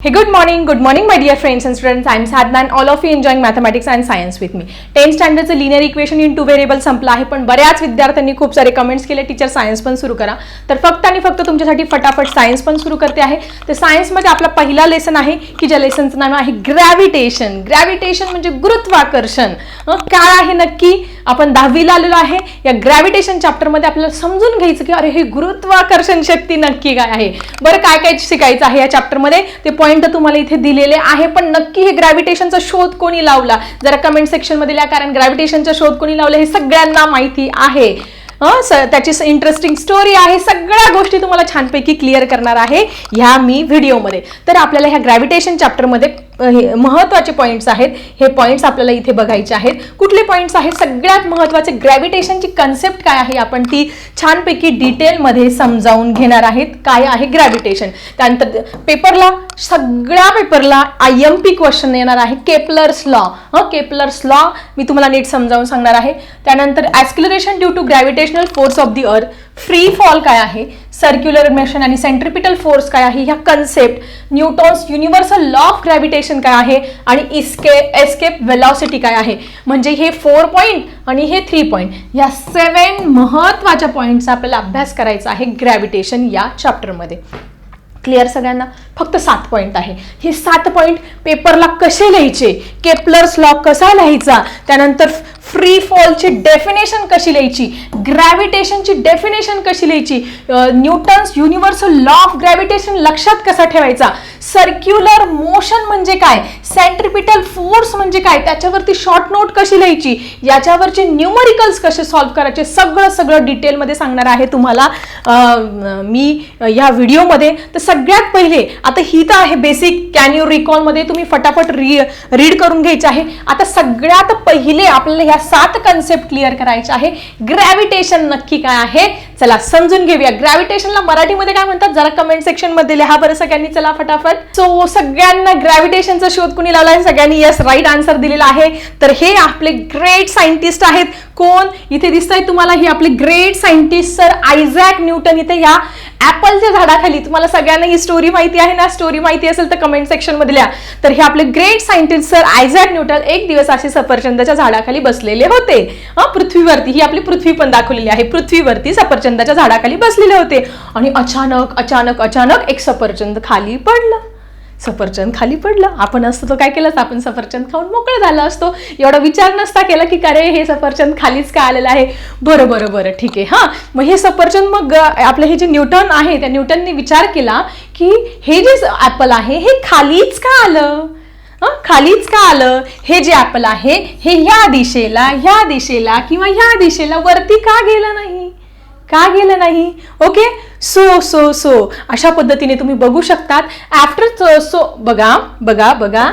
Hey, good morning, good morning, my dear friends and students. I'm Sadna and all of you enjoying mathematics and science with me. 10th स्टँडर्डचं linear equation in two variable संपलं आहे पण बऱ्याच विद्यार्थ्यांनी खूप सारे comments केले. Teacher science पण सुरू करा. तर फक्त आणि फक्त तुमच्यासाठी फटाफट सायन्स पण सुरू करते आहे. तर सायन्समध्ये आपला पहिला लेसन आहे की ज्या लेसनचं नाव आहे ग्रॅव्हिटेशन ग्रॅव्हिटेशन म्हणजे गुरुत्वाकर्षण. काय आहे नक्की? आपण दहावीला आलेलो आहे. या ग्रॅव्हिटेशन चॅप्टरमध्ये आपल्याला समजून घ्यायचं की अरे हे गुरुत्वाकर्षण शक्ती नक्की काय आहे? बरं काय काय शिकायचं आहे या चॅप्टरमध्ये ते पॉईंट तुम्हाला इथे दिलेले आहे पण नक्की हे ग्रॅव्हिटेशनचा शोध कोणी लावला? जरा कमेंट सेक्शनमध्ये लिहा कारण ग्रॅव्हिटेशनचा शोध कोणी लावला हे सगळ्यांना माहिती आहे. हं, त्याची इंटरेस्टिंग स्टोरी आहे. सगळ्या गोष्टी तुम्हाला छानपैकी क्लिअर करणार आहे ह्या मी व्हिडिओमध्ये तर आपल्याला ह्या ग्रॅव्हिटेशन चॅप्टरमध्ये हे महत्त्वाचे पॉईंट्स आहेत. हे पॉईंट्स आपल्याला इथे बघायचे आहेत. कुठले पॉईंट्स आहेत? सगळ्यात महत्त्वाचे ग्रॅव्हिटेशनची कन्सेप्ट काय आहे? आपण ती छानपैकी डिटेलमध्ये समजावून घेणार आहेत. काय आहे ग्रॅव्हिटेशन त्यानंतर पेपरला सगळ्या पेपरला आय एम पी क्वेश्चन येणार आहे. केपलर्स लॉ हं केपलर्स लॉ मी तुम्हाला नीट समजावून सांगणार आहे. त्यानंतर acceleration due to gravitational force of the earth free fall काय आहे? सर्क्युलर मेशन आणि सेंट्रिपिटल फोर्स काय आहे? ह्या concept Newton's universal law of gravitation काय आहे आणि इस्के एस्केप वेलॉसिटी काय आहे? म्हणजे हे फोर पॉईंट आणि हे थ्री पॉईंट या सेवन महत्त्वाच्या पॉईंटचा आपल्याला अभ्यास करायचा आहे ग्रॅव्हिटेशन या चॅप्टरमध्ये क्लिअर सगळ्यांना? फक्त सात पॉईंट आहे. हे सात पॉईंट पेपरला कसे लिहायचे? केपलर्स लॉ कसा लिहायचा? त्यानंतर फ्री फॉलची डेफिनेशन कशी लिहायची? ग्रॅव्हिटेशनची डेफिनेशन कशी लिहायची? Newton's universal law of gravitation लक्षात कसा ठेवायचा? सर्क्युलर मोशन म्हणजे काय? सेंट्रिपिटल फोर्स म्हणजे काय? त्याच्यावरती शॉर्ट नोट कशी लिहायची? याच्यावरचे न्यूमरिकल्स कसे सॉल्व्ह करायचे? सगळं सगळं डिटेलमध्ये सांगणार आहे तुम्हाला. मी या व्हिडिओमध्ये तर सगळ्यात पहिले आता ही तर आहे बेसिक कॅन यू रिकॉलमध्ये तुम्ही फटाफट री रीड करून घ्यायचे आहे. आता सगळ्यात पहिले आपल्याला ह्या सात कन्सेप्ट क्लिअर करायचे आहे. ग्रॅव्हिटेशन नक्की काय आहे? चला समजून घेऊया. ग्रॅव्हिटेशनला मराठीमध्ये काय म्हणतात? जरा कमेंट सेक्शनमध्ये लिहा बरं सगळ्यांनी. चला फटाफट. सो सगळ्यांना ग्रॅव्हिटेशनचा शोध कुणी लावला आहे सगळ्यांनी यस राईट आन्सर दिलेला आहे. तर हे आपले ग्रेट सायंटिस्ट आहेत. कोण? इथे दिसत आहे तुम्हाला ही आपले great scientist sir Isaac Newton इथे या ऍपलच्या झाडाखाली तुम्हाला सगळ्यांना ही स्टोरी माहिती आहे ना? स्टोरी माहिती असेल तर कमेंट सेक्शनमध्ये लिहा. तर हे आपले great scientist sir Isaac Newton एक दिवस असे सफरचंदाच्या झाडाखाली बसलेले होते. पृथ्वीवरती. ही आपली पृथ्वी पण दाखवलेली आहे. पृथ्वीवरती सफरचंद सफरचंदाच्या झाडाखाली बसलेले होते. आणि अचानक अचानक अचानक एक सफरचंद खाली पडलं. सफरचंद खाली पडलं. आपण असतो तो काय केलं? आपण सफरचंद खाऊन मोकळं झालं असतो. एवढा विचार नसता केला की अरे हे सफरचंद खालीच का आलेलं आहे? बरं बरं बरं. ठीक आहे हां. मग हे सफरचंद मग आपलं हे जे न्यूटन आहे त्या न्यूटनने विचार केला की हे जे ॲपल आहे हे खालीच का आलं? खालीच का आलं? हे जे ॲपल आहे हे ह्या दिशेला ह्या दिशेला किंवा ह्या दिशेला वरती का गेलं नाही? का गेलं नाही? ओके सो सो सो अशा पद्धतीने तुम्ही बघू शकतात. आफ्टर सो बघा बघा बघा.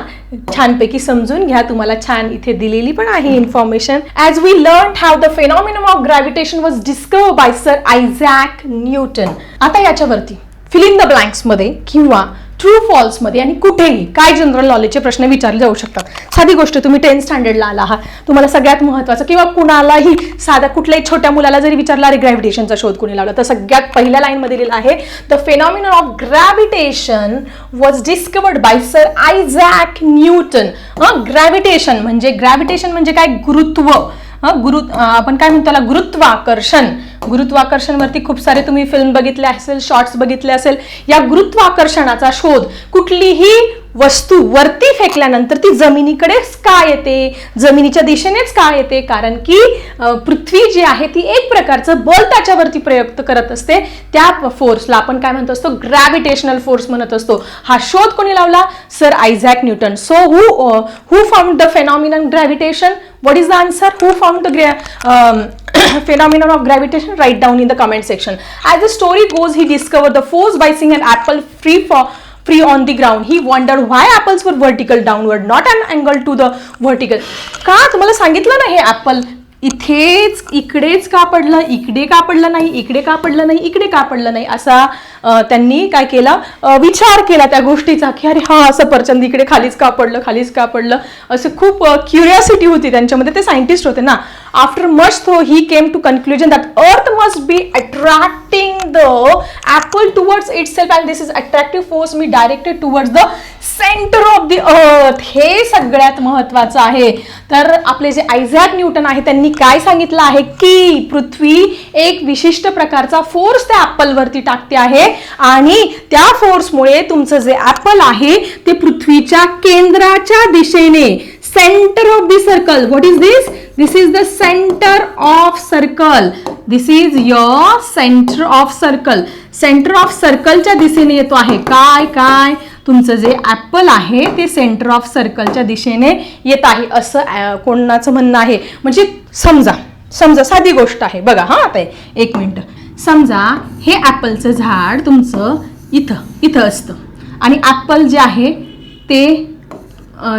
छानपैकी समजून घ्या. तुम्हाला छान इथे दिलेली पण आहे information as we learn have the phenomenon of gravitation was discover by sir Isaac Newton आता याच्यावरती फिल इन द ब्लँक्समध्ये किंवा ट्रू फॉल्समध्ये आणि कुठेही काय जनरल नॉलेजचे प्रश्न विचारले जाऊ शकतात. साधी गोष्ट तुम्ही टेन्थ स्टँडर्डला आला आहात. तुम्हाला सगळ्यात महत्त्वाचं किंवा कुणालाही साधा कुठल्याही छोट्या मुलाला जरी विचारला अरे ग्रॅव्हिटेशनचा शोध कोणी लावला? तर सगळ्यात पहिल्या लाईनमध्ये लिहिलं आहे the phenomenon of gravitation was discovered by sir Isaac Newton gravitation म्हणजे ग्रॅव्हिटेशन म्हणजे काय? गुरुत्व. गुरु आपण काय म्हणतो त्याला? गुरुत्वाकर्षण. गुरुत्वाकर्षणवरती खूप सारे तुम्ही फिल्म बघितले असेल शॉर्ट्स बघितले असेल या गुरुत्वाकर्षणाचा शोध कुठलीही वस्तू वरती फेकल्यानंतर ती जमिनीकडेच का येते? जमिनीच्या दिशेनेच का येते? कारण की पृथ्वी जी आहे ती एक प्रकारचं बल त्याच्यावरती प्रयुक्त करत असते. त्या फोर्सला आपण काय म्हणतो असतो? ग्रॅव्हिटेशनल फोर्स म्हणत असतो. हा शोध कोणी लावला? Sir Isaac Newton. So who who found the phenomenon gravitation what is the answer who found the ग्रॅ um, of gravitation gravitation write down in the comment section as the story goes he discovered the force by seeing an apple free for free on the ground he wondered why apples were vertical downward not an angle to the vertical का तुम्हाला सांगितलं ना हे apple इथेच इकडेच का पडलं इकडे का पडलं नाही इकडे का पडलं नाही इकडे का पडलं नाही असा त्यांनी काय केला? विचार केला त्या गोष्टीचा की अरे हा असं परचंद इकडे खालीच का पडलं खालीच का पडलं? असं खूप क्युरियासिटी होती त्यांच्यामध्ये. ते सायंटिस्ट होते ना. After much thought he came to conclusion that earth must be attracting the apple towards itself and this is attractive force me directed towards the centre of the earth हे सगळ्यात महत्वाचं आहे. तर आपले जे आयझॅक न्यूटन आहे त्यांनी काय सांगितलं आहे की पृथ्वी एक विशिष्ट प्रकारचा फोर्स त्या ॲपलवरती टाकते आहे आणि त्या फोर्समुळे तुमचं जे ॲपल आहे ते पृथ्वीच्या केंद्राच्या दिशेने centre of the circle what is this this is the centre of circle this is your centre of circle centre of सर्कलच्या दिशेने येतो आहे. काय काय? तुमचं जे ॲपल आहे ते सेंटर ऑफ सर्कलच्या दिशेने येत आहे असं कोणाचं म्हणणं आहे? म्हणजे समजा समजा साधी गोष्ट आहे. बघा हां आता एक मिनटं. समजा हे ॲपलचं झाड तुमचं इथं इथं असतं. आणि ॲपल जे आहे ते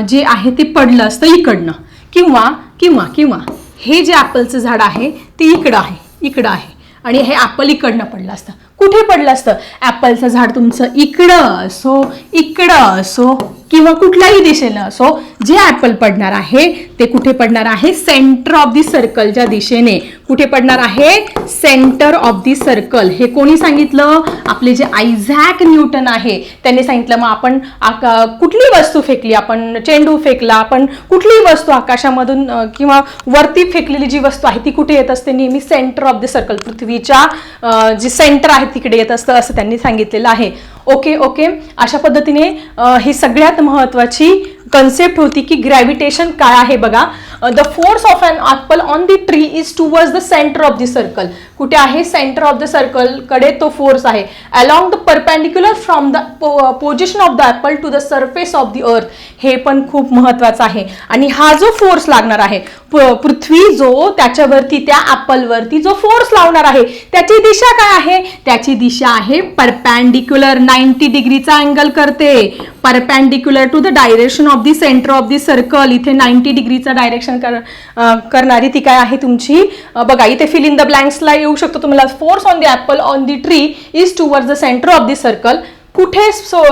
जे आहे ते पडलं असतं इकडनं. किंवा किंवा किंवा हे जे ॲपलचं झाड आहे ते इकडं आहे इकडं आहे. आणि हे ॲपल इकडनं पडलं असतं. कुठे पडलं असतं? ॲपलचं झाड तुमचं इकडं असो इकडं असो. किंवा कुठल्याही दिशेनं असो जे ॲपल पडणार आहे ते कुठे पडणार आहे? सेंटर ऑफ दी सर्कलच्या दिशेने. कुठे पडणार आहे? सेंटर ऑफ दी सर्कल हे कोणी सांगितलं? आपले जे आयझॅक न्यूटन आहे त्यांनी सांगितलं मग आपण आका कुठली वस्तू फेकली? आपण चेंडू फेकला आपण कुठलीही वस्तू आकाशामधून किंवा वरती फेकलेली जी वस्तू आहे ती कुठे येत असते? नेहमी सेंटर ऑफ द सर्कल पृथ्वीच्या जी जे सेंटर आहे तिकडे येत असतं असं त्यांनी सांगितलेलं आहे. Okay okay. अशा पद्धतीने ही सगळ्यात महत्त्वाची कन्सेप्ट होती की ग्रॅव्हिटेशन काय आहे बघा. The force of an apple on the tree is towards the centre of the circle कुठे आहे? सेंटर ऑफ द सर्कलकडे तो फोर्स आहे. Along the perpendicular from the position of the apple to the surface of the earth हे पण खूप महत्त्वाचं आहे. आणि हा जो फोर्स लागणार आहे प- पृथ्वी जो त्याच्यावरती त्या ॲपलवरती जो फोर्स लावणार आहे त्याची दिशा काय आहे? त्याची दिशा आहे परपॅन्डिक्युलर नाईन्टी डिग्रीचा अँगल करते. Perpendicular to the direction of the centre of the circle इथे नाईन्टी डिग्रीचा डायरेक्शन कर करणारी ती काय आहे तुमची? बघा इथे फिल इन द ब्लँक्सला येऊ शकतो तुम्हाला. Force on the apple on the tree is towards the centre of the circle कुठे सो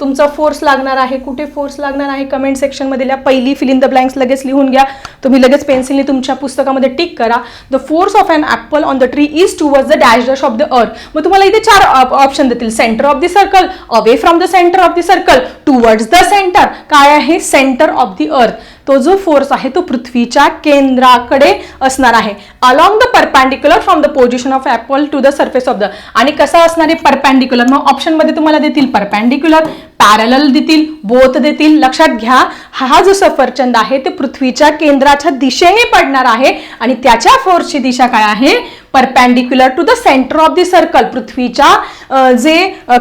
तुमचा फोर्स लागणार आहे? कुठे फोर्स लागणार आहे? कमेंट सेक्शनमध्ये लिहा पहिली फिलिंग द ब्लँक्स लगेच लिहून घ्या. तुम्ही लगेच पेन्सिलने तुमच्या पुस्तकामध्ये टिक करा. The force of an apple on the tree is towards the dash dash of the earth मग तुम्हाला इथे चार ऑप्शन देतील. Centre of the circle away from the centre of the circle towards the centre काय आहे? Centre of the अर्थ तो जो फोर्स आहे तो पृथ्वीच्या केंद्राकडे असणार आहे. Along the perpendicular from the position of apple to the surface of the आणि कसा असणार आहे परपॅन्डिक्युलर मग ऑप्शनमध्ये तुम्हाला देतील परपॅन्डिक्युलर पॅरल देतील बोथ देतील. लक्षात घ्या हा जो सफरचंद आहे ते पृथ्वीच्या केंद्राच्या दिशेने पडणार आहे आणि त्याच्या फोर्सची दिशा काय आहे? Perpendicular to the centre of the circle पृथ्वीच्या जे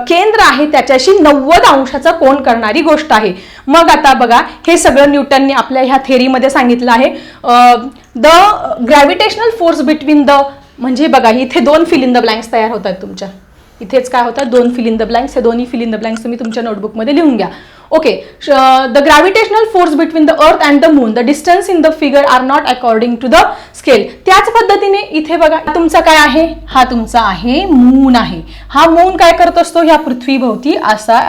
केंद्र आहे त्याच्याशी नव्वद अंशाचा कोण करणारी गोष्ट आहे. मग आता बघा हे सगळं न्यूटनने आपल्या ह्या थेरीमध्ये सांगितलं आहे. The gravitational force between the म्हणजे बघा इथे दोन फिल इन द ब्लँक्स तयार होत आहेत तुमच्या. इथेच काय होतात दोन फिल इन द ब्लँक्स हे दोन्ही फिल इन द ब्लँक्स तुम्ही तुमच्या नोटबुकमध्ये लिहून घ्या. Okay the gravitational force between the earth and the moon the distance in the figure are not according to the scale त्याच पद्धतीने इथे बघा तुमचा काय आहे? हा तुमचा आहे मून आहे. हा मून काय करत असतो? ह्या पृथ्वीभोवती असा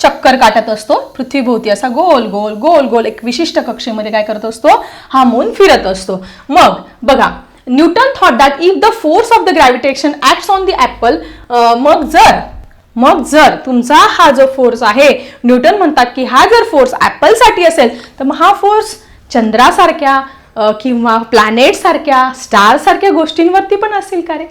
चक्कर काटत असतो. पृथ्वीभोवती असा गोल गोल गोल गोल एक विशिष्ट कक्षेमध्ये काय करत असतो? हा मून फिरत असतो. मग बघा Newton thought that if the force of the gravitation acts on the apple मग जर मग जर तुमचा हा जो फोर्स आहे न्यूटन म्हणतात की हा जर फोर्स ॲपलसाठी असेल तर मग हा फोर्स चंद्रासारख्या किंवा प्लॅनेटसारख्या स्टारसारख्या गोष्टींवरती पण असेल का रे?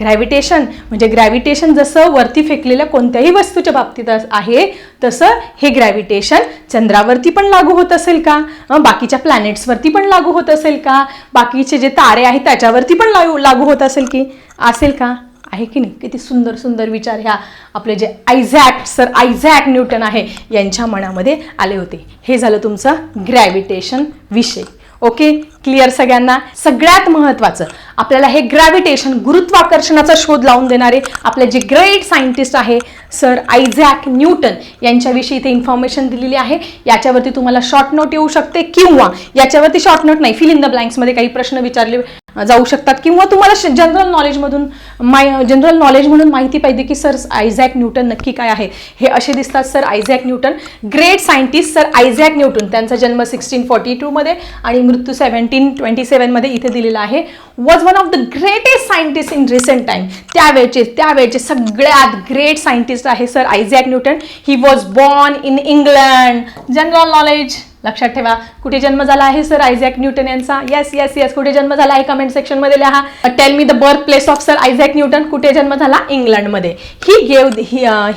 ग्रॅव्हिटेशन म्हणजे ग्रॅव्हिटेशन जसं वरती फेकलेल्या कोणत्याही वस्तूच्या बाबतीत आहे तसं हे ग्रॅव्हिटेशन चंद्रावरती पण लागू होत असेल का? बाकीच्या प्लॅनेट्सवरती पण लागू होत असेल का? बाकीचे जे तारे आहेत त्याच्यावरती पण लागू लागू होत असेल की? असेल का? आहे की नाही? किती सुंदर सुंदर विचार ह्या आपले जे आयझॅक सर आयझॅक न्यूटन आहे यांच्या मनामध्ये आले होते. हे झालं तुमचं ग्रॅव्हिटेशन विषय. ओके क्लिअर सगळ्यांना? सगळ्यात महत्त्वाचं आपल्याला हे ग्रॅव्हिटेशन गुरुत्वाकर्षणाचा शोध लावून देणारे आपले जे ग्रेट सायंटिस्ट आहे सर आयझॅक न्यूटन यांच्याविषयी इथे इन्फॉर्मेशन दिलेली आहे. याच्यावरती तुम्हाला शॉर्ट नोट येऊ शकते किंवा याच्यावरती शॉर्ट नोट नाही फिल इन द ब्लँक्समध्ये काही प्रश्न विचारले जाऊ शकतात. किंवा तुम्हाला जनरल नॉलेजमधून माय जनरल नॉलेज म्हणून माहिती पाहिजे की सर आयझॅक न्यूटन नक्की काय आहे. हे असे दिसतात sir Isaac Newton great scientist sir Isaac Newton त्यांचा जन्म सिक्स्टीन फॉर्टी टूमध्ये आणि मृत्यू सेव्हन्टीन ट्वेंटी सेवनमध्ये इथे दिलेला आहे. Was one of the greatest scientist in recent time त्यावेळचे त्यावेळचे सगळ्यात ग्रेट सायंटिस्ट आहे sir Isaac Newton he was born in England general knowledge लक्षात ठेवा. कुठे जन्म झाला आहे सर आयझॅक न्यूटन यांचा? येस येस येस कुठे जन्म झाला आहे कमेंट सेक्शनमध्ये लिहा. Tell me the birth place of sir Isaac Newton. कुठे जन्म झाला? इंग्लंडमध्ये. He gave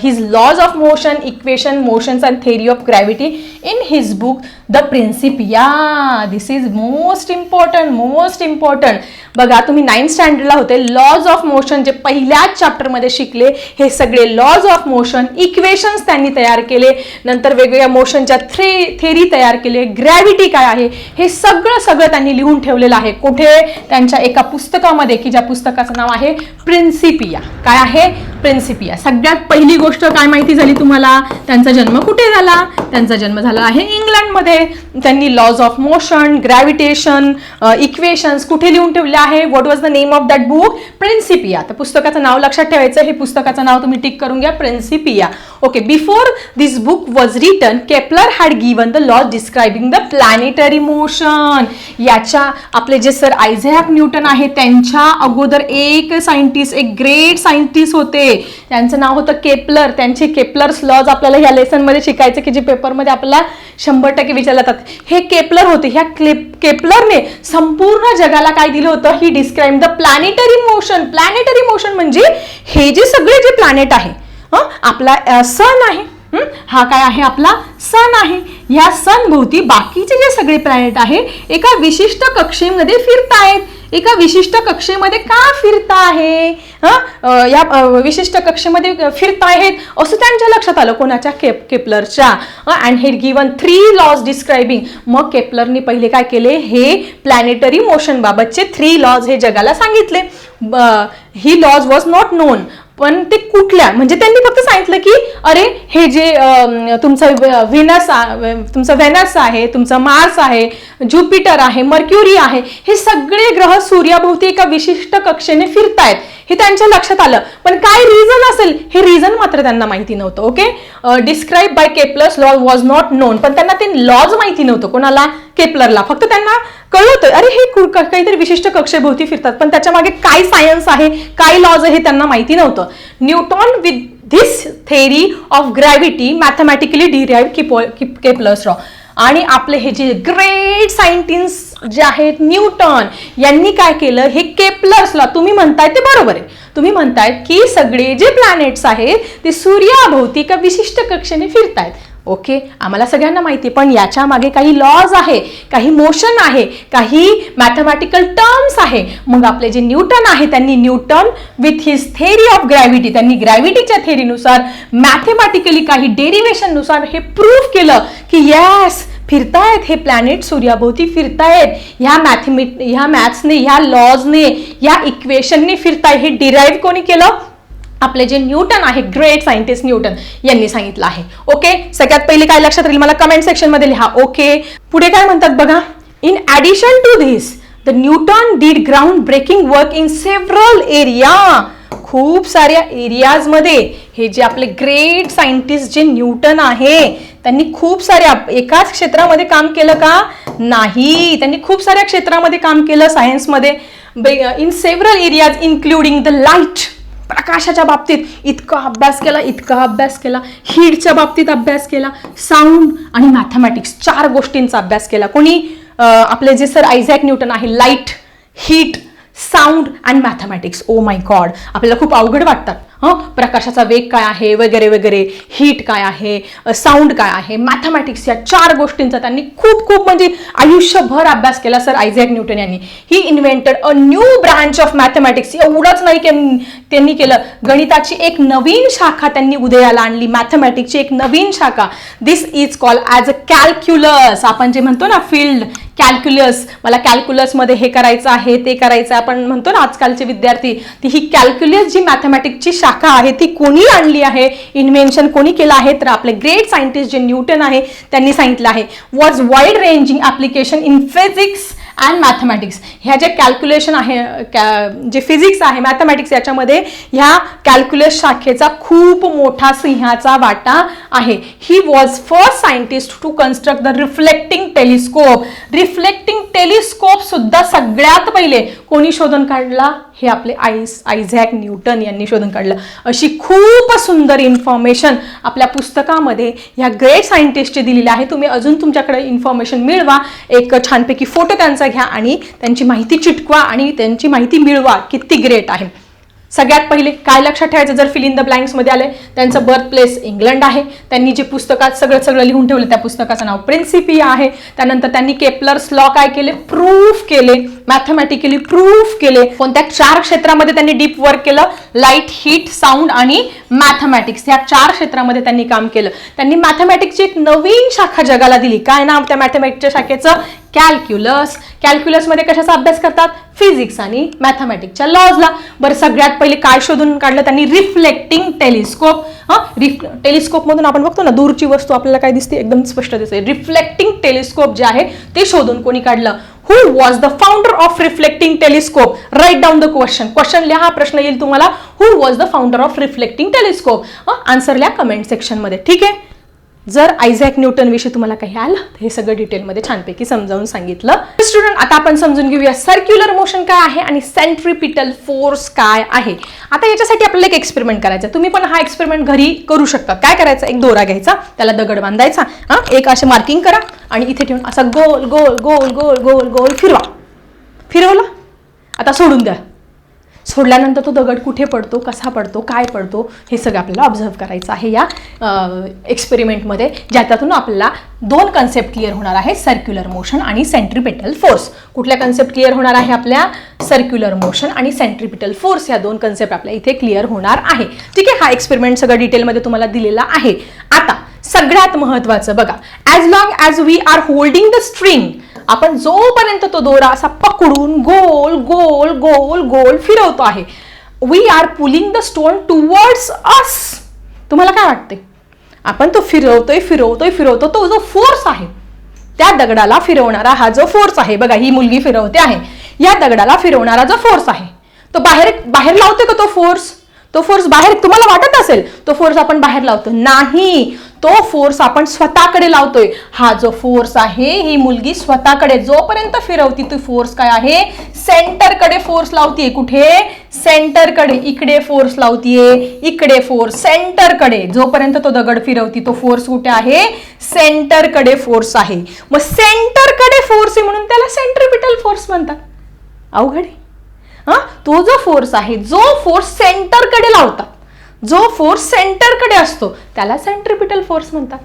his laws of motion equation motions and theory of gravity in his book the Principia this is most important most important बघा तुम्ही ninth स्टँडर्डला होते. Lodge of motion जे पहिल्याच चॅप्टरमध्ये शिकले हे सगळे लॉज ऑफ मोशन इक्वेशन्स त्यांनी तयार केले. नंतर वेगवेगळ्या मोशनच्या थ्री थेरी तयार केले ग्रॅव्हिटी काय आहे? हे सगळं सगळं त्यांनी लिहून ठेवलेलं आहे. कुठे? त्यांच्या एका पुस्तकामध्ये की ज्या पुस्तकाचं नाव आहे प्रिन्सिपिया काय आहे? प्रिन्सिपिया सगळ्यात पहिली गोष्ट काय माहिती झाली तुम्हाला? त्यांचा जन्म कुठे झाला? त्यांचा जन्म झाला आहे इंग्लंडमध्ये. त्यांनी laws of motion gravitation equations कुठे लिहून ठेवले आहे? What was the name of that book Principia तर पुस्तकाचं नाव लक्षात ठेवायचं. हे पुस्तकाचं नाव तुम्ही टिक करून घ्या. Principia okay before this book was written Kepler had given the law describing the planetary motion याच्या आपले जे सर आयझॅक न्यूटन आहे त्यांच्या अगोदर एक सायंटिस्ट एक ग्रेट सायंटिस्ट होते. त्यांचं नाव होतं केपलर त्यांचे केपलर्स लॉज आपल्याला ह्या लेसनमध्ये शिकायचं की जे पेपरमध्ये आपल्याला शंभर टक्के विचारले जातात. हे केपलर होते. ह्या क्लिप केपलरने संपूर्ण जगाला काय दिलं होतं? He describe the planetary motion planetary motion म्हणजे हे जे सगळे जे प्लॅनेट आहे आपला सन आहे हा? काय आहे? आपला सन आहे. या सन भोवती बाकीचे जे सगळे प्लॅनेट आहे एका विशिष्ट कक्षेमध्ये फिरतायत. एका विशिष्ट कक्षेमध्ये का फिरता आहे? हं? या विशिष्ट कक्षेमध्ये फिरताहेत असं त्यांच्या लक्षात आलं कोणाच्या? केप केपलरच्या. अँड हे गिवन थ्री लॉज डिस्क्रायबिंग मग केपलरनी पहिले काय केले? हे प्लॅनेटरी मोशन बाबतचे थ्री लॉज हे जगाला सांगितले. ही लॉज वॉज नॉट नोन पण ते कुठल्या? म्हणजे त्यांनी फक्त सांगितलं की अरे हे जे तुमचं व्हेनस तुमचं व्हेनस आहे तुमचं मार्स आहे ज्युपिटर आहे मर्क्युरी आहे हे सगळे ग्रह सूर्याभोवती एका विशिष्ट कक्षेने फिरतायत. हे त्यांच्या लक्षात आलं. पण काय रिझन असेल हे रिझन मात्र त्यांना माहिती नव्हतं okay describe by Kepler's law was not known पण त्यांना ते लॉज माहिती नव्हतं कोणाला केप्लरला फक्त त्यांना कळलं होतं अरे हे काहीतरी विशिष्ट कक्षेभोवती फिरतात. पण त्याच्यामागे काय सायन्स आहे काय लॉज आहे हे त्यांना माहिती नव्हतं. Newton with this theory of gravity mathematically derive Kepler's law आणि आपले हे जे ग्रेट सायंटिस्ट जे आहेत न्यूटन यांनी काय केलं? हे केपलर्सला तुम्ही म्हणताय ते बरोबर आहे. तुम्ही म्हणतायत की सगळे जे प्लॅनेट्स आहेत ते सूर्याभोवती एका विशिष्ट कक्षेने फिरतायत. ओके आम्हाला सगळ्यांना माहिती आहे, पण याच्या मागे काही लॉज आहे काही मोशन आहे काही मॅथमॅटिकल टर्म्स आहे. मग आपले जे न्यूटन आहे त्यांनी Newton with his theory of gravity त्यांनी ग्रॅव्हिटीच्या थेरीनुसार मॅथमॅटिकली काही डेरिव्हेशननुसार हे प्रूव्ह केलं की यस फिरतायत हे प्लॅनेट सूर्याभोवती फिरतायत. ह्या मॅथमे ह्या मॅथ्सने ह्या लॉजने ह्या इक्वेशनने फिरताय. हे डिराईव्ह कोणी केलं? आपले जे न्यूटन आहे ग्रेट सायंटिस्ट न्यूटन यांनी सांगितलं आहे. ओके सगळ्यात पहिले काय लक्षात राहील? मला कमेंट सेक्शनमध्ये लिहा. ओके पुढे काय म्हणतात बघा? In addition to this the Newton did ground breaking work in several area खूप साऱ्या एरियाजमध्ये हे जे आपले ग्रेट सायंटिस्ट जे न्यूटन आहे त्यांनी खूप साऱ्या एकाच क्षेत्रामध्ये काम केलं का? नाही. त्यांनी खूप साऱ्या क्षेत्रामध्ये काम केलं सायन्समध्ये in several areas including the light प्रकाशाच्या बाबतीत इतका अभ्यास केला इतका अभ्यास केला हीटच्या बाबतीत अभ्यास केला साऊंड आणि मॅथमॅटिक्स चार गोष्टींचा अभ्यास केला. कोणी आपले जे सर आयझॅक न्यूटन आहे light heat sound and mathematics oh my god आपल्याला खूप अवघड वाटतात. हं? प्रकाशाचा वेग काय आहे? वगैरे वगैरे. हीट काय आहे? साऊंड काय आहे? मॅथमॅटिक्स या चार गोष्टींचा त्यांनी खूप खूप म्हणजे आयुष्यभर अभ्यास केला सर आयझॅक न्यूटन यांनी. He invented a new branch of mathematics एवढंच नाही त्यांनी केलं. गणिताची एक नवीन शाखा त्यांनी उदयाला आणली. मॅथमॅटिक्सची एक नवीन शाखा. This is call as a calculus आपण जे म्हणतो ना फील्ड कॅल्क्युलस मला कॅल्क्युलसमध्ये हे करायचं आहे ते करायचं आहे. आपण म्हणतो ना आजकालचे विद्यार्थी ती ही कॅल्क्युलस जी मॅथमॅटिक्सची शाखा आहे ती कोणी आणली आहे? इन्व्हेन्शन कोणी केलं आहे? तर आपले ग्रेट सायंटिस्ट जे न्यूटन आहे त्यांनी सांगितलं आहे. Was wide ranging application in physics and mathematics ह्या जे कॅल्क्युलेशन आहे कॅ जे फिजिक्स आहे मॅथमॅटिक्स याच्यामध्ये ह्या कॅल्क्युलस शाखेचा खूप मोठा सिंहाचा वाटा आहे. He was first scientist to construct the reflecting telescope reflecting telescope सुद्धा सगळ्यात पहिले कोणी शोधून काढला? हे आपले आईस आयझॅक न्यूटन यांनी शोधून काढलं. अशी खूप सुंदर इन्फॉर्मेशन आपल्या पुस्तकामध्ये ह्या ग्रेट सायंटिस्टची दिलेली आहे. तुम्ही अजून तुमच्याकडे इन्फॉर्मेशन मिळवा. एक छानपैकी फोटो त्यांचा घ्या आणि त्यांची माहिती चिटकवा आणि त्यांची माहिती मिळवा किती ग्रेट आहे. सगळ्यात पहिले काय लक्षात ठेवायचं? जर फिल इन द ब्लँक्समध्ये आले त्यांचं बर्थ प्लेस इंग्लंड आहे. त्यांनी जे पुस्तकात सगळं सगळं लिहून ठेवलं त्या पुस्तकाचं नाव प्रिन्सिपिया आहे. त्यानंतर त्यांनी केपलर्स लॉ काय केले? प्रूफ केले. मॅथमॅटिकली प्रूफ केले. कोणत्या चार क्षेत्रामध्ये त्यांनी डीप वर्क केलं? लाइट हीट साऊंड आणि मॅथमॅटिक्स या चार क्षेत्रामध्ये त्यांनी काम केलं. त्यांनी मॅथमॅटिक्सची एक नवीन शाखा जगाला दिली. काय नाव त्या मॅथमॅटिक्सच्या शाखेचं? कॅल्क्युलस कॅल्क्युलसमध्ये कशाचा अभ्यास करतात? फिजिक्स आणि मॅथमॅटिक्सच्या लॉजला बरं सगळ्यात पहिले काय शोधून काढलं? त्यांनी रिफ्लेक्टिंग टेलिस्कोप हां? रिफ टेलिस्कोपमधून आपण बघतो ना दूरची वस्तू आपल्याला काय दिसते? एकदम स्पष्ट दिसते. रिफ्लेक्टिंग टेलिस्कोप जे आहे ते शोधून कोणी काढलं? Who was the founder of reflecting telescope right down the question question लिहा हा प्रश्न येईल तुम्हाला. Who was the founder of reflecting telescope answer लिहा कमेंट सेक्शनमध्ये ठीक आहे? जर आयझॅक न्यूटन विषयी तुम्हाला काही आलं तर हे सगळं डिटेलमध्ये छानपैकी समजावून सांगितलं. स्टुडंट आता आपण समजून घेऊया सर्क्युलर मोशन काय आहे आणि सेंट्रिपिटल फोर्स काय आहे? आता याच्यासाठी आपल्याला एक एक्सपेरिमेंट करायचा तुम्ही पण हा एक्सपेरिमेंट घरी करू शकता काय करायचं? एक दोरा घ्यायचा त्याला दगड बांधायचा हा? एक असे मार्किंग करा आणि इथे ठेवून असा गोल गोल गोल गोल गोल गोल फिरवा. फिरवला? आता सोडून द्या. सोडल्यानंतर तो दगड कुठे पडतो कसा पडतो काय पडतो हे सगळं आपल्याला ऑब्झर्व करायचं आहे या एक्सपेरिमेंटमध्ये ज्याच्यातून आपल्याला दोन कन्सेप्ट क्लिअर होणार आहे सर्क्युलर मोशन आणि सेंट्रिपिटल फोर्स कुठल्या कन्सेप्ट क्लिअर होणार आहे आपल्या? सर्क्युलर मोशन आणि सेंट्रिपिटल फोर्स या दोन कन्सेप्ट आपल्या इथे क्लिअर होणार आहे. ठीक आहे हा एक्सपेरिमेंट सगळं डिटेलमध्ये तुम्हाला दिलेला आहे. आता सगळ्यात महत्त्वाचं बघा as long as we are holding the string आपण जोपर्यंत तो दोरा असा पकडून गोल गोल गोल गोल फिरवतो आहे we are pulling the stone towards us तुम्हाला काय वाटते आपण तो फिरवतोय फिरवतोय फिरवतो तो जो फोर्स आहे त्या दगडाला फिरवणारा हा जो फोर्स आहे बघा ही मुलगी फिरवते आहे या दगडाला फिरवणारा जो फोर्स आहे तो बाहेर बाहेर लावते का तो फोर्स तो फोर्स बाहेर तुम्हाला वाटत असेल तो फोर्स आपण बाहेर लावतो नाही तो फोर्स आपण स्वतःकडे लावतोय. हा जो फोर्स आहे ही मुलगी स्वतःकडे जोपर्यंत फिरवती ती फोर्स काय आहे? सेंटरकडे फोर्स लावतीये. कुठे? सेंटरकडे इकडे फोर्स लावतीये. इकडे फोर्स सेंटरकडे जोपर्यंत तो दगड फिरवती तो फोर्स कुठे आहे? सेंटरकडे फोर्स आहे. मग सेंटरकडे फोर्स आहे म्हणून त्याला सेंट्रिपिटल फोर्स म्हणतात. अवघड आहे. हा? तो जो फोर्स आहे जो फोर्स सेंटरकडे लावतात जो फोर्स सेंटरकडे असतो त्याला सेंट्रिपिटल फोर्स म्हणतात.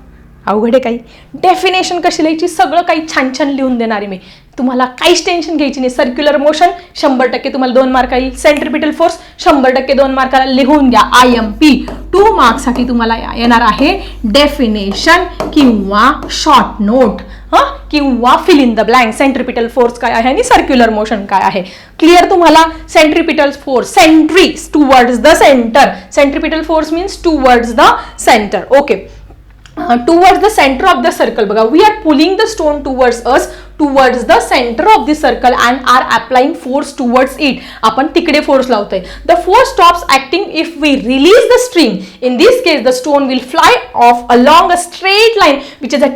अवघड आहे काही. डेफिनेशन कशी लिहायची? सगळं काही छान छान लिहून देणार आहे मी. तुम्हाला काहीच टेन्शन घ्यायची नाही. सर्क्युलर मोशन शंभर टक्के तुम्हाला दोन मार्क येईल. सेंट्रिपिटल फोर्स शंभर टक्के दोन मार्काला लिहून घ्या. आय एम पी टू मार्क्ससाठी तुम्हाला येणार आहे डेफिनेशन किंवा शॉर्ट नोट हां? किंवा fill in the blank centripetal force काय आहे आणि सर्क्युलर मोशन काय आहे? क्लिअर तुम्हाला? Centripetal force centri towards the center centripetal force means towards the center okay towards the center of the circle बघा we are pulling the stone towards us towards the center of the circle and are applying force towards it आपण तिकडे force लावतोय the force stops acting if we release the string in this case the stone will fly off along a straight line which is a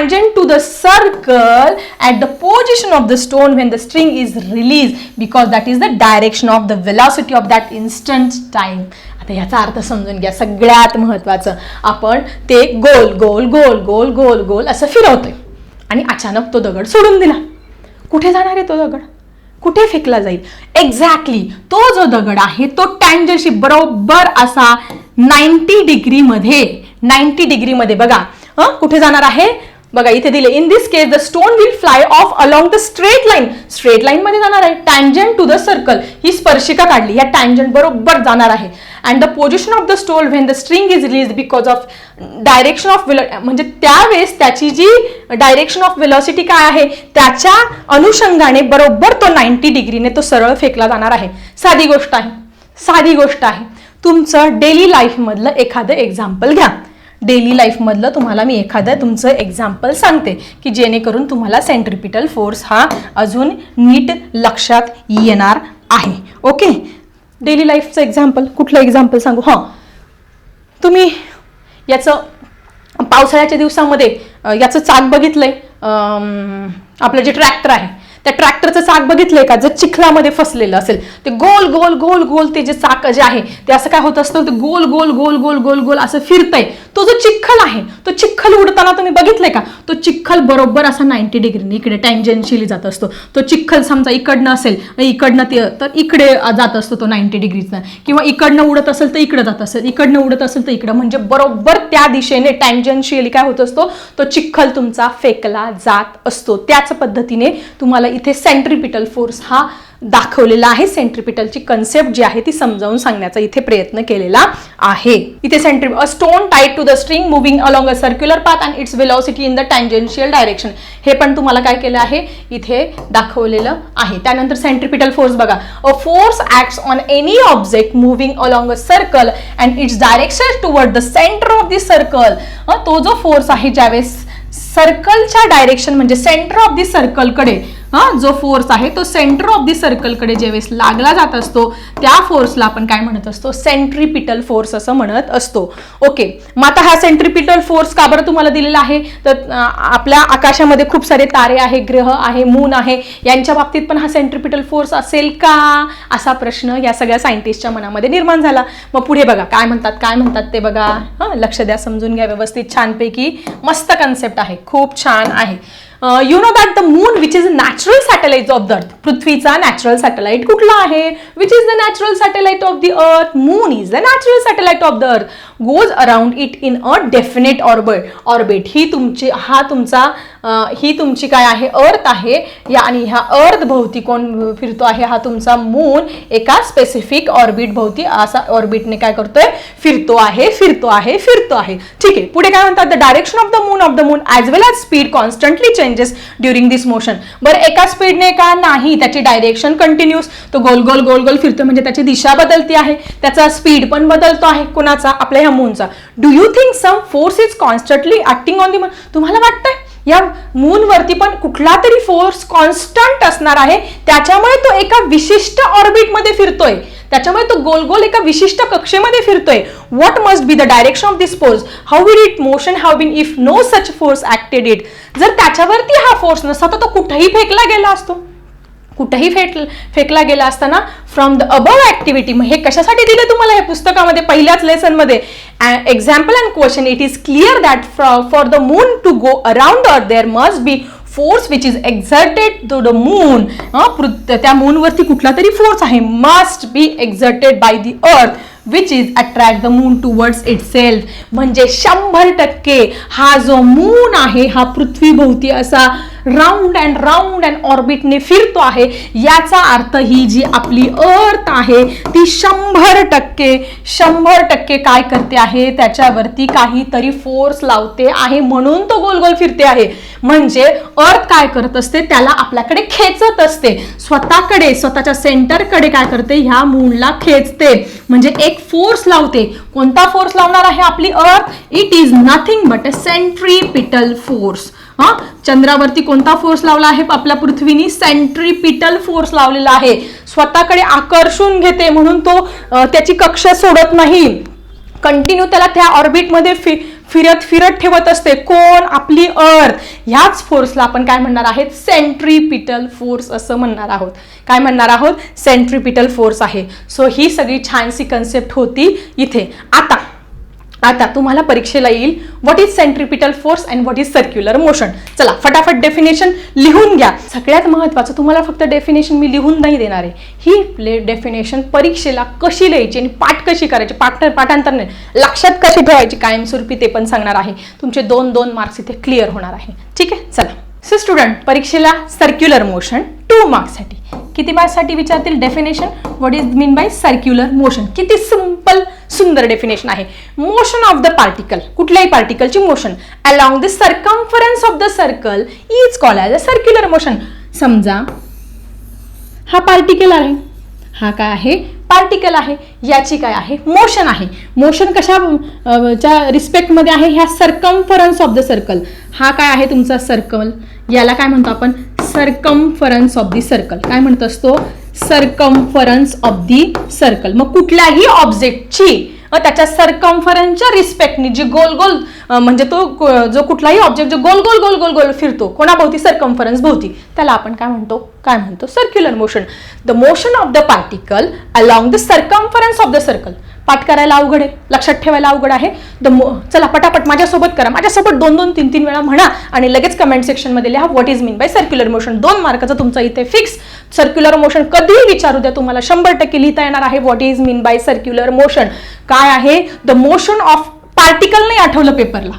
tangent to the circle at the position of the stone when the string is released because that is the direction of the velocity of that instant time. तर याचा अर्थ समजून घ्या सगळ्यात महत्वाचं आपण ते गोल गोल गोल गोल गोल गोल असं फिरवतोय. आणि अचानक तो दगड सोडून दिला. कुठे जाणार आहे तो दगड? कुठे फेकला जाईल? एक्झॅक्टली तो जो दगड आहे तो टँजरशी बरोबर असा नाईन्टी डिग्रीमध्ये नाईन्टी डिग्रीमध्ये बघा. हं? कुठे जाणार आहे? बघा इथे दिले in this case the stone will fly off along the straight line straight line मध्ये जाणार आहे. टँजंट टू द सर्कल ही स्पर्शिका काढली. या टँजंट बरोबर जाणार आहे. And the position of the stone when the string is release because of direction of will म्हणजे त्यावेळेस त्याची जी डायरेक्शन ऑफ वेलॉसिटी काय आहे? त्याच्या अनुषंगाने बरोबर तो नाईन्टी डिग्रीने तो सरळ फेकला जाणार आहे. साधी गोष्ट आहे. साधी गोष्ट आहे. तुमचं डेली लाईफमधलं एखादं एक्झाम्पल घ्या. डेली लाईफमधलं तुम्हाला मी एखादं तुमचं एक्झाम्पल सांगते की जेणेकरून तुम्हाला सेंट्रिपिटल फोर्स हा अजून नीट लक्षात येणार आहे. ओके डेली लाईफचं एक्झाम्पल कुठलं एक्झाम्पल सांगू? हां. तुम्ही याचं पावसाळ्याच्या दिवसामध्ये याचं चाक बघितलं आहे आपलं जे ट्रॅक्टर आहे त्या ट्रॅक्टरचं चाक बघितलंय का? जर चिखलामध्ये फसलेलं असेल ते गोल गोल गोल गोल ते जे चाक जे आहे ते असं काय होत असतं? ते गोल गोल गोल गोल गोल गोल असं फिरतंय. तो जो चिखल आहे तो चिखल उडताना तुम्ही बघितलंय का? तो चिखल बरोबर असा नाईन्टी डिग्रीने इकडे टँजन्शियली जात असतो. तो चिखल समजा इकडनं असेल इकडनं ते तर इकडे जात असतो तो नाईन्टी डिग्रीजनं किंवा इकडनं उडत असेल तर इकडे जात असेल. इकडनं उडत असेल तर इकडं. म्हणजे बरोबर त्या दिशेने टँजन्शियली काय होत असतो? तो चिखल तुमचा फेकला जात असतो. त्याच पद्धतीने तुम्हाला इथे सेंट्रिपिटल फोर्स हा दाखवलेला आहे. सेंट्रिपिटलची कन्सेप्ट जी आहे ती समजावून सांगण्याचा इथे प्रयत्न केलेला आहे. इथे centri a stone tied to the string moving along a circular path and its velocity in the tangential direction हे पण तुम्हाला काय केलं आहे? इथे दाखवलेलं आहे. त्यानंतर सेंट्रिपिटल फोर्स बघा. A force acts on any object moving along a circle and its direction toward the center of the circle तो जो फोर्स आहे ज्यावेळेस सर्कलच्या डायरेक्शन म्हणजे सेंटर ऑफ दी सर्कलकडे हा जो फोर्स आहे तो सेंटर ऑफ दी सर्कलकडे ज्यावेळेस लागला जात असतो त्या फोर्सला आपण काय म्हणत असतो? सेंट्रीपिटल फोर्स असं म्हणत असतो. ओके मग आता हा सेंट्रीपिटल फोर्स का बरं तुम्हाला दिलेला आहे? तर आपल्या आकाशामध्ये खूप सारे तारे आहे ग्रह आहे मून आहे. यांच्या बाबतीत पण हा सेंट्रीपिटल फोर्स असेल का? असा प्रश्न या सगळ्या सायंटिस्टच्या मनामध्ये निर्माण झाला. मग पुढे बघा काय म्हणतात काय म्हणतात ते बघा. हां लक्ष द्या समजून घ्या व्यवस्थित. छानपैकी मस्त कन्सेप्ट आहे. खूप छान आहे. You know that the moon which is a natural satellite of the earth पृथ्वीचा नॅचरल सॅटेलाइट कुठला आहे which is the natural satellite of the earth moon is the natural satellite of the earth goes around it in a definite orbit orbit ही तुमची हा तुमचा ही तुमची काय आहे? अर्थ आहे. या आणि ह्या अर्थ भोवती कोण फिरतो आहे? हा तुमचा मून एका स्पेसिफिक ऑर्बिट भोवती असा ऑर्बिटने काय करतोय? फिरतो आहे फिरतो आहे फिरतो आहे. ठीक आहे. पुढे काय म्हणतात? The direction of the moon of the moon as well as speed constantly change changes during this motion बरं एका स्पीडने का नाही त्याची डायरेक्शन कंटिन्यूस तो गोल गोल गोल गोल फिरतो म्हणजे त्याची दिशा बदलती आहे. त्याचा स्पीड पण बदलतो आहे. कुणाचा? आपल्या ह्या मूनचा do you think some force is constantly acting on the moon तुम्हाला वाटतंय? या मूनवरती पण कुठला तरी फोर्स कॉन्स्टंट असणार आहे. त्याच्यामुळे तो एका विशिष्ट ऑर्बिटमध्ये फिरतोय. त्याच्यामुळे तो गोल गोल एका विशिष्ट कक्षेमध्ये फिरतोय. What must be the direction of this force how will it motion have been if no such force acted it जर त्याच्यावरती हा फोर्स नसता तर तो कुठेही फेकला गेला असतो. कुठेही फेक फेकला गेला असताना फ्रॉम द अबव ऍक्टिव्हिटी मग हे कशासाठी दिले तुम्हाला हे पुस्तकामध्ये पहिल्याच लेसनमध्ये example and question it is clear that for the moon to go around earth there must be force which is exerted to the moon त्या मूनवरती कुठला तरी फोर्स आहे. Must be exerted by the earth which is attract the moon towards itself म्हणजे शंभर टक्के हा जो मून आहे हा पृथ्वीभोवती असा राऊंड अँड राऊंड अँड ऑर्बिटने फिरतो आहे. याचा अर्थ ही जी आपली अर्थ आहे ती शंभर टक्के शंभर टक्के काय करते आहे? त्याच्यावरती काहीतरी फोर्स लावते आहे म्हणून तो गोल गोल फिरते आहे. म्हणजे अर्थ काय करत असते? त्याला आपल्याकडे खेचत असते. स्वतःकडे स्वतःच्या सेंटरकडे काय करते? ह्या मूनला खेचते. म्हणजे एक फोर्स लावते. कोणता फोर्स लावणार आहे आपली earth it is nothing but a centripetal force हा? चंद्रावरती कोणता फोर्स लावला आहे? आपल्या पृथ्वीनी सेंट्रीपिटल फोर्स लावलेला आहे. स्वतःकडे आकर्षून घेते म्हणून तो त्याची कक्षा सोडत नाही. कंटिन्यू त्याला त्या ऑर्बिटमध्ये फि फिरत फिरत ठेवत असते. कोण? आपली अर्थ ह्याच फोर्सला आपण काय म्हणणार आहेत? सेंट्रीपिटल फोर्स असं म्हणणार आहोत. काय म्हणणार आहोत? सेंट्रीपिटल फोर्स आहे. सो ही सगळी छानशी कन्सेप्ट होती इथे. आता आता तुम्हाला परीक्षेला येईल what is centripetal force and what is circular motion चला फटाफट डेफिनेशन लिहून घ्या. सगळ्यात महत्त्वाचं तुम्हाला फक्त डेफिनेशन मी लिहून नाही देणार आहे. ही डेफिनेशन परीक्षेला कशी लिहायची आणि पाठ कशी करायची? पाठ पाठांतर नाही. लक्षात कशी ठेवायची? कायमस्वरूपी ते पण सांगणार आहे. तुमचे दोन दोन मार्क्स इथे क्लिअर होणार आहे. ठीक आहे? चला. सो स्टुडंट परीक्षेला सर्क्युलर मोशन टू मार्क्ससाठी किती साठी विचारतील definition what is mean by circular motion किती सिंपल सुंदर डेफिनेशन आहे. मोशन ऑफ द पार्टिकल कुठल्याही पार्टिकलची motion along the circumference of the circle is call as a circular motion समजा हा पार्टिकल आहे. हा काय आहे? पार्टिकल आहे. याची काय आहे? मोशन आहे. मोशन कशा च्या रिस्पेक्टमध्ये आहे? ह्या सर्कम्फरन्स ऑफ द सर्कल हा काय आहे तुमचा सर्कल याला काय म्हणतो आपण? सर्कम्फरन्स ऑफ दी सर्कल काय म्हणत असतो? सर्कम्फरन्स ऑफ दी सर्कल मग कुठल्याही ऑब्जेक्टची त्याच्या सर्कम्फरन्सच्या रिस्पेक्टनी जी गोल गोल म्हणजे तो जो कुठलाही ऑब्जेक्ट जो गोल गोल गोल गोल गोल फिरतो कोणाभोवती सर्कम्फरन्स भोवती त्याला आपण काय म्हणतो? काय म्हणतो? Circular motion the motion of the particle along the circumference of the circle पाठ करायला अवघड आहे. लक्षात ठेवायला अवघड आहे. द मो चला पटापट माझ्यासोबत करा. माझ्यासोबत दोन दोन तीन तीन वेळा म्हणा आणि लगेच कमेंट सेक्शनमध्ये लिहा what is mean by circular motion दोन मार्काचं तुमचं इथे फिक्स सर्क्युलर मोशन कधीही विचारू द्या तुम्हाला. शंभर टक्के लिहिता येणार आहे what is mean by circular motion काय आहे? द मोशन ऑफ पार्टिकल नाही आठवलं पेपरला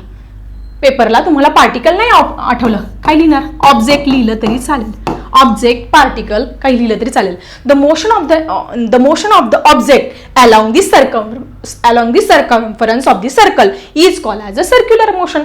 पेपरला तुम्हाला पार्टिकल नाही आठवलं. काय लिहिणार? ऑब्जेक्ट लिहिलं तरी चालेल. ऑब्जेक्ट पार्टिकल काही लिहिलं तरी चालेल. The motion of the the motion of the object along the circum along the circumference of the circle is call as a circular motion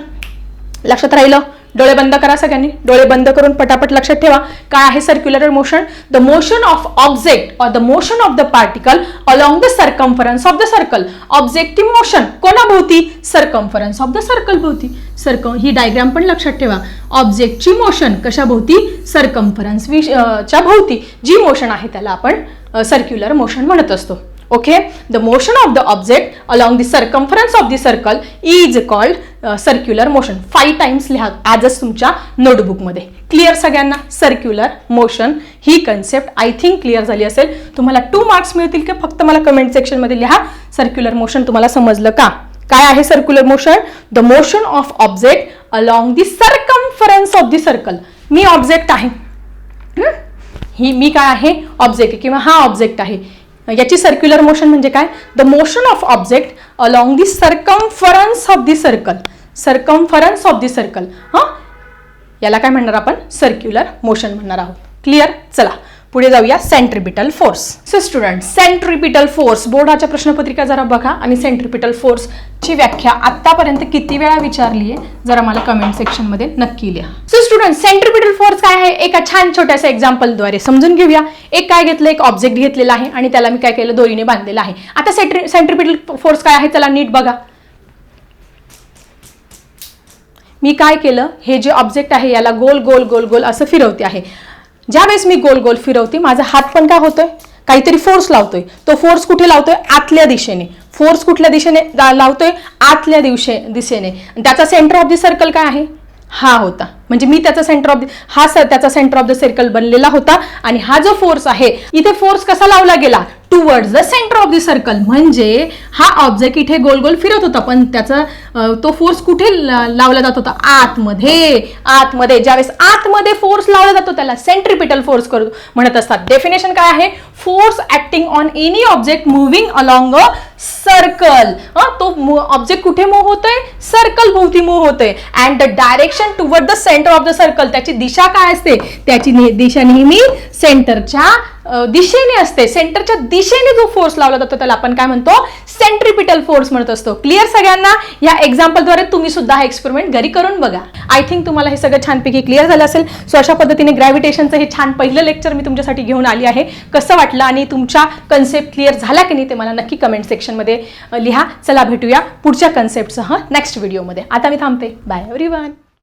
लक्षात राहिलं? डोळे बंद करा सगळ्यांनी. डोळे बंद करून पटापट लक्षात ठेवा. काय आहे circular motion the motion of object or the motion of the particle along the circumference of the circle objective motion कोणाभोवती? Circumference of the circle भोवती. सर्क ही डायग्राम पण लक्षात ठेवा. ऑब्जेक्टची मोशन कशाभोवती? सर्कम्फरन्स विश च्या भोवती. जी मोशन आहे त्याला आपण सर्क्युलर मोशन म्हणत असतो. Okay the motion of the object along the circumference of the circle is called circular motion five times लिहा. आजच तुमच्या नोटबुकमध्ये क्लिअर सगळ्यांना? सर्क्युलर मोशन ही कन्सेप्ट आय थिंक क्लिअर झाली असेल. तुम्हाला टू मार्क्स मिळतील की फक्त मला कमेंट सेक्शनमध्ये लिहा? सर्क्युलर मोशन तुम्हाला समजलं का? काय आहे circular motion the motion of object along the circumference of the circle me object आहे. ही? मी काय आहे? ऑब्जेक्ट आहे. किंवा हा ऑब्जेक्ट आहे. याची सर्क्युलर मोशन म्हणजे काय? The motion of object along the circumference of the circle circumference of the circle हां? याला काय म्हणणार आपण? सर्क्युलर मोशन म्हणणार आहोत. क्लिअर चला. पुढे जाऊया centripetal force so student centripetal force बोर्डाच्या प्रश्नपत्रिका जरा बघा आणि सेंट्रिपिटल फोर्सची व्याख्या आतापर्यंत किती वेळा विचारली आहे जरा मला कमेंट सेक्शनमध्ये नक्की लिहा. सो स्टुडंट सेंट्रिपिटल फोर्स काय आहे? एका छान छोट्याशा एक्झाम्पलद्वारे समजून घेऊया. एक काय घेतलं? एक ऑब्जेक्ट घेतलेला आहे आणि त्याला मी काय केलं? दोरीने बांधलेलं आहे. आता सेंट्रि सेंट्रिपिटल फोर्स काय आहे? त्याला नीट बघा. मी काय केलं? हे जे ऑब्जेक्ट आहे याला गोल गोल गोल गोल असं फिरवते आहे. ज्यावेळेस मी गोल गोल फिरवते माझा हात पण काय होतोय? काहीतरी फोर्स लावतोय. तो फोर्स कुठे लावतोय? आतल्या दिशेने. फोर्स कुठल्या दिशेने लावतोय? आतल्या दिवशे दिशेने. त्याचा सेंटर ऑफ द सर्कल काय आहे? हा होता. म्हणजे मी त्याचा सेंटर ऑफ द हा त्याचा सेंटर ऑफ द सर्कल बनलेला होता आणि हा जो फोर्स आहे इथे फोर्स कसा लावला गेला? Towards the center of the circle म्हणजे हा ऑब्जेक्ट इथे गोल गोल फिरत होता पण त्याचा तो फोर्स कुठे लावला जात होता? आतमध्ये. आतमध्ये. ज्यावेळेस आतमध्ये फोर्स लावला जातो त्याला सेंट्रिपिटल फोर्स करतो म्हणत असतात. डेफिनेशन काय आहे? Force acting on any object moving along a circle तो ऑब्जेक्ट कुठे मूव्ह होतोय? सर्कल भोवती मूव्ह होतोय. And the direction toward the center of the circle त्याची दिशा काय असते? त्याची दिशा नेहमी सेंटरच्या दिशेने असते. सेंटरच्या दिशेने जो फोर्स लावला जातो त्याला आपण काय म्हणतो? सेंट्रिपिटल फोर्स म्हणत असतो. क्लिअर सगळ्यांना? या एक्झाम्पलद्वारे तुम्ही सुद्धा हा एक्सपेरिमेंट घरी करून बघा. आय थिंक तुम्हाला हे सगळं छानपैकी क्लिअर झालं असेल. सो अशा पद्धतीने ग्रॅव्हिटेशनचं हे छान पहिलं लेक्चर मी तुमच्यासाठी घेऊन आली आहे. कसं वाटलं आणि तुमच्या कन्सेप्ट क्लिअर झाला की नाही ते मला नक्की कमेंट सेक्शनमध्ये लिहा. चला भेटूया पुढच्या कन्सेप्टसह नेक्स्ट व्हिडिओमध्ये आता मी थांबते. Bye every